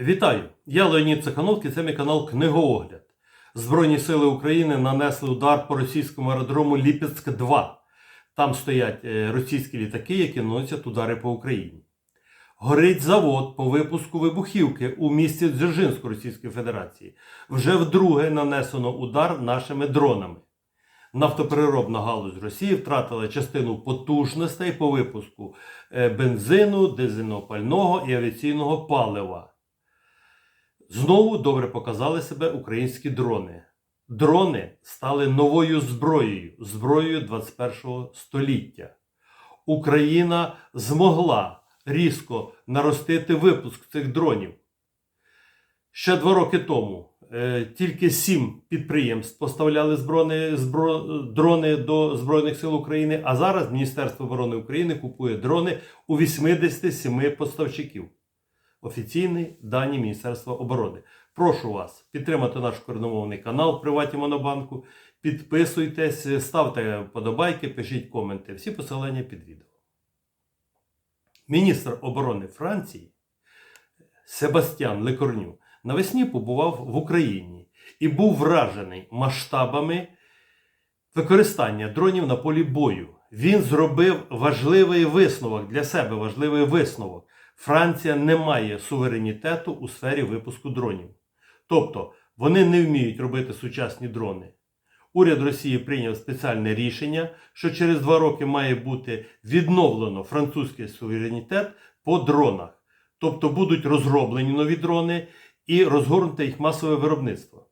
Вітаю! Я Леонід Цехановський, це мій канал Книгоогляд. Збройні сили України нанесли удар по російському аеродрому Ліпецьк-2. Там стоять е, російські літаки, які наносять удари по Україні. Горить завод по випуску вибухівки у місті Дзержинську Російської Федерації. Вже вдруге нанесено удар нашими дронами. Нафтопереробна галузь Росії втратила частину потужностей по випуску е, бензину, дизельного пального і авіаційного палива. Знову добре показали себе українські дрони. Дрони стали новою зброєю, зброєю 21 століття. Україна змогла різко наростити випуск цих дронів. Ще два роки тому е, тільки сім підприємств поставляли зброни, збро, дрони до Збройних сил України, а зараз Міністерство оборони України купує дрони у 87 поставщиків. Офіційні дані Міністерства оборони. Прошу вас підтримати наш корінномовний канал в Приваті Монобанку. Підписуйтесь, ставте вподобайки, пишіть коменти. Всі посилання під відео. Міністр оборони Франції Себастьян Лекорню навесні побував в Україні і був вражений масштабами використання дронів на полі бою. Він зробив важливий висновок для себе важливий висновок. Франція не має суверенітету у сфері випуску дронів. Тобто вони не вміють робити сучасні дрони. Уряд Росії прийняв спеціальне рішення, що через два роки має бути відновлено французький суверенітет по дронах. Тобто будуть розроблені нові дрони і розгорнуте їх масове виробництво.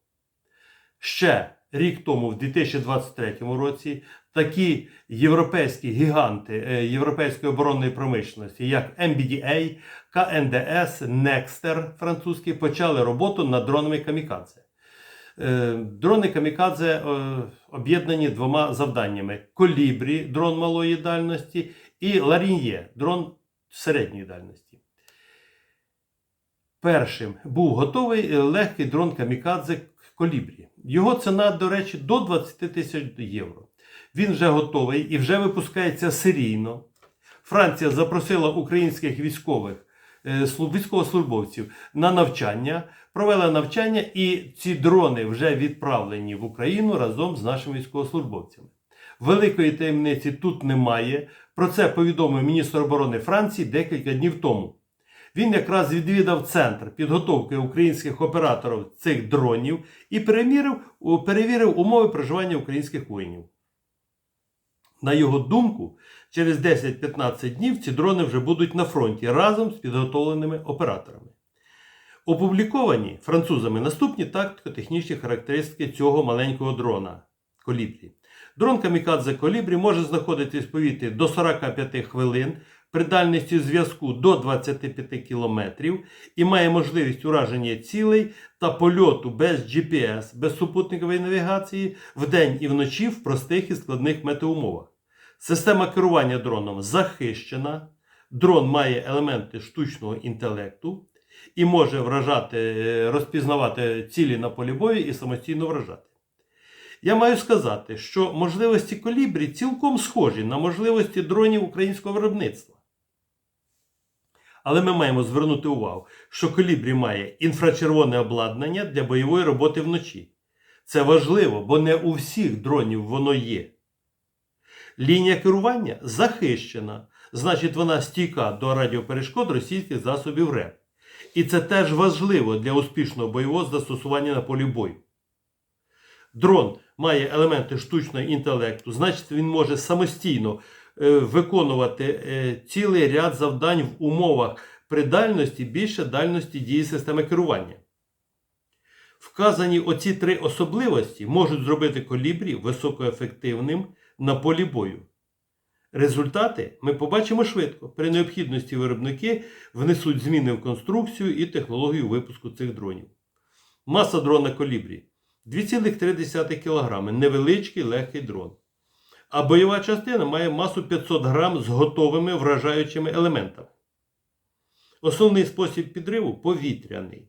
Ще рік тому, в 2023 році, такі європейські гіганти е, європейської оборонної промишленості, як MBDA, КНДС, Nexter французький, почали роботу над дронами Камікадзе. Е, Дрони Камікадзе е, об'єднані двома завданнями: Колібрі, дрон малої дальності, і Ларін'є, дрон середньої дальності. Першим був готовий легкий дрон Камікадзе Колібрі. Його ціна, до речі, до 20 тисяч євро. Він вже готовий і вже випускається серійно. Франція запросила українських військових е, військовослужбовців на навчання, провела навчання, і ці дрони вже відправлені в Україну разом з нашими військовослужбовцями. Великої таємниці тут немає. Про це повідомив міністр оборони Франції декілька днів тому. Він якраз відвідав центр підготовки українських операторів цих дронів і перевірив, перевірив умови проживання українських воїнів. На його думку, через 10-15 днів ці дрони вже будуть на фронті разом з підготовленими операторами. Опубліковані французами наступні тактико-технічні характеристики цього маленького дрона Колібрі. Дрон Камікадзе Колібрі може знаходитись в повітрі до 45 хвилин при дальності зв'язку до 25 км і має можливість ураження цілей та польоту без GPS, без супутникової навігації вдень і вночі в простих і складних метеумовах. Система керування дроном захищена. Дрон має елементи штучного інтелекту і може вражати, е, розпізнавати цілі на полі бою і самостійно вражати. Я маю сказати, що можливості колібрі цілком схожі на можливості дронів українського виробництва. Але ми маємо звернути увагу, що колібрі має інфрачервоне обладнання для бойової роботи вночі. Це важливо, бо не у всіх дронів воно є. Лінія керування захищена, значить, вона стійка до радіоперешкод російських засобів РЕП. І це теж важливо для успішного бойового застосування на полі бою. Дрон має елементи штучного інтелекту, значить, він може самостійно виконувати е, цілий ряд завдань в умовах при дальності більше дальності дії системи керування. Вказані оці три особливості можуть зробити колібрі високоефективним на полі бою. Результати ми побачимо швидко. При необхідності виробники внесуть зміни в конструкцію і технологію випуску цих дронів. Маса дрона колібрі 2,3 кг невеличкий легкий дрон. А бойова частина має масу 500 грам з готовими вражаючими елементами. Основний спосіб підриву повітряний.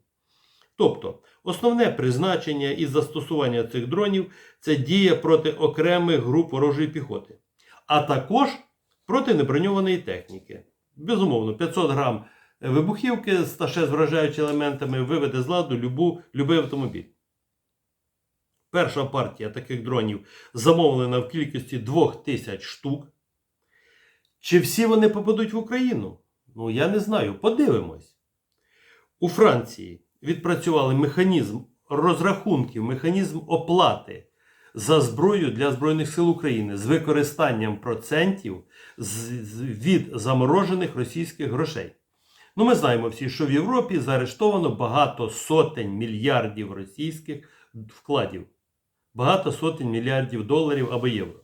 Тобто, основне призначення і застосування цих дронів це дія проти окремих груп ворожої піхоти, а також проти неброньованої техніки. Безумовно, 500 грам вибухівки з з вражаючими елементами виведе з ладу любу, любий автомобіль. Перша партія таких дронів замовлена в кількості 2000 штук. Чи всі вони попадуть в Україну? Ну, я не знаю. Подивимось. У Франції відпрацювали механізм розрахунків, механізм оплати за зброю для Збройних сил України з використанням процентів від заморожених російських грошей. Ну, ми знаємо всі, що в Європі заарештовано багато сотень мільярдів російських вкладів, багато сотень мільярдів доларів або євро.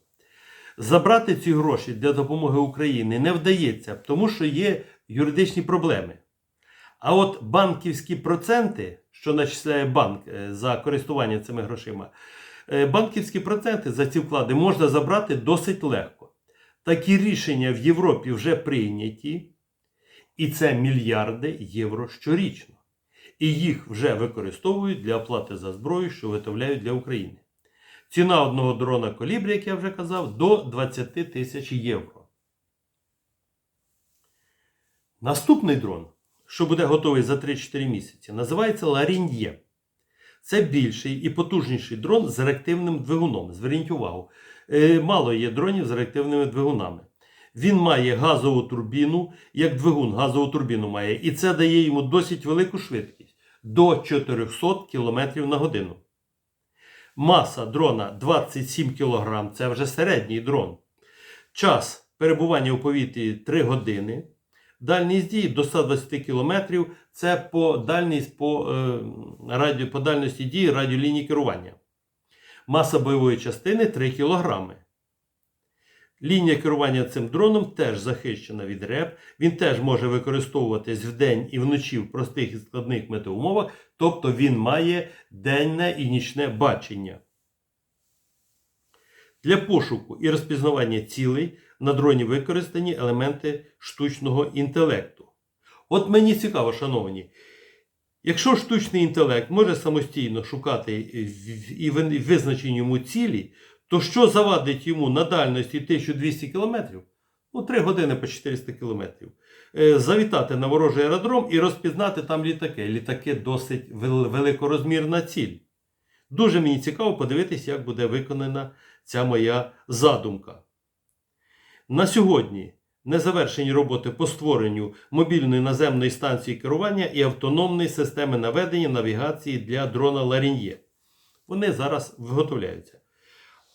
Забрати ці гроші для допомоги Україні не вдається, тому що є юридичні проблеми. А от банківські проценти, що начисляє банк е, за користування цими грошима, е, банківські проценти за ці вклади можна забрати досить легко. Такі рішення в Європі вже прийняті, і це мільярди євро щорічно. І їх вже використовують для оплати за зброю, що виготовляють для України. Ціна одного дрона колібрі, як я вже казав, до 20 тисяч євро. Наступний дрон, що буде готовий за 3-4 місяці, називається Ларін'є. Це більший і потужніший дрон з реактивним двигуном. Зверніть увагу, е, мало є дронів з реактивними двигунами. Він має газову турбіну, як двигун газову турбіну має, і це дає йому досить велику швидкість до 400 км на годину. Маса дрона 27 кг, це вже середній дрон. Час перебування у повітрі 3 години. Дальність дії до 120 км це по дальність по, е, радіо, по дальності дії радіолінії керування. Маса бойової частини 3 кг. Лінія керування цим дроном теж захищена від РЕП. Він теж може використовуватись вдень і вночі в простих і складних метеоумовах, тобто він має денне і нічне бачення. Для пошуку і розпізнавання цілей на дроні використані елементи штучного інтелекту. От мені цікаво, шановні, якщо штучний інтелект може самостійно шукати і визначені йому цілі, то що завадить йому на дальності 1200 км, ну 3 години по 400 км, е, завітати на ворожий аеродром і розпізнати там літаки. Літаки досить великорозмірна ціль. Дуже мені цікаво подивитися, як буде виконана ця моя задумка. На сьогодні незавершені роботи по створенню мобільної наземної станції керування і автономної системи наведення навігації для дрона Ларін'є. Вони зараз виготовляються.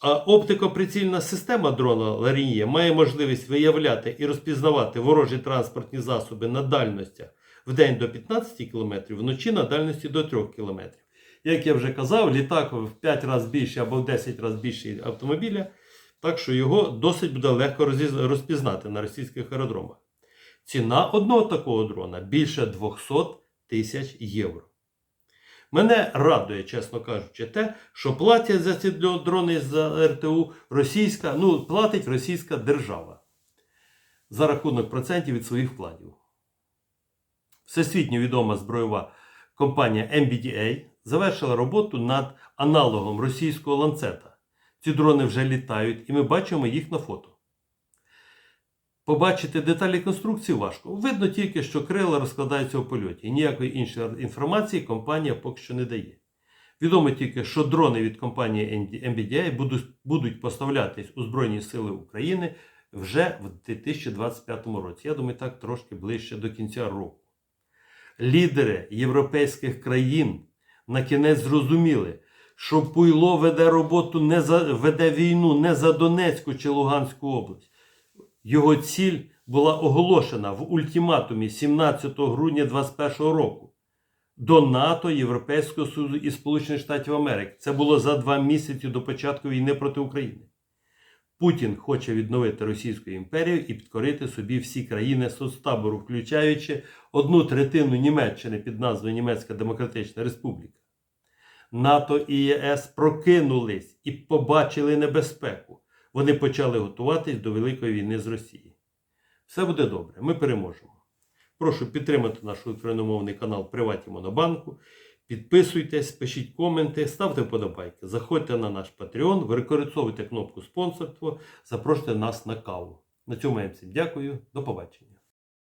Оптико-прицільна система дрона Ларін'є має можливість виявляти і розпізнавати ворожі транспортні засоби на дальностях в день до 15 км, вночі на дальності до 3 км. Як я вже казав, літак в 5 разів більший або в 10 разів більший автомобіля, так що його досить буде легко розпізнати на російських аеродромах. Ціна одного такого дрона більше 200 тисяч євро. Мене радує, чесно кажучи, те, що платять за ці дрони за РТУ російська, ну, платить російська держава за рахунок процентів від своїх вкладів. Всесвітньо відома збройова компанія MBDA завершила роботу над аналогом російського ланцета. Ці дрони вже літають, і ми бачимо їх на фото. Побачити деталі конструкції важко. Видно тільки, що крила розкладаються у польоті. Ніякої іншої інформації компанія поки що не дає. Відомо тільки, що дрони від компанії будуть, будуть поставлятись у Збройні Сили України вже в 2025 році. Я думаю, так трошки ближче до кінця року. Лідери європейських країн на кінець зрозуміли, що Пуйло веде роботу не за веде війну не за Донецьку чи Луганську область. Його ціль була оголошена в ультиматумі 17 грудня 2021 року до НАТО, Європейського Союзу і Сполучених Штатів Америки. Це було за два місяці до початку війни проти України. Путін хоче відновити Російську імперію і підкорити собі всі країни соцтабору, включаючи одну третину Німеччини під назвою Німецька Демократична Республіка. НАТО і ЄС прокинулись і побачили небезпеку. Вони почали готуватись до великої війни з Росією. Все буде добре, ми переможемо. Прошу підтримати наш україномовний канал Приваті Монобанку. Підписуйтесь, пишіть коменти, ставте вподобайки, заходьте на наш Patreon, використовуйте кнопку спонсорство, запрошуйте нас на каву. На цьому я всім дякую, до побачення.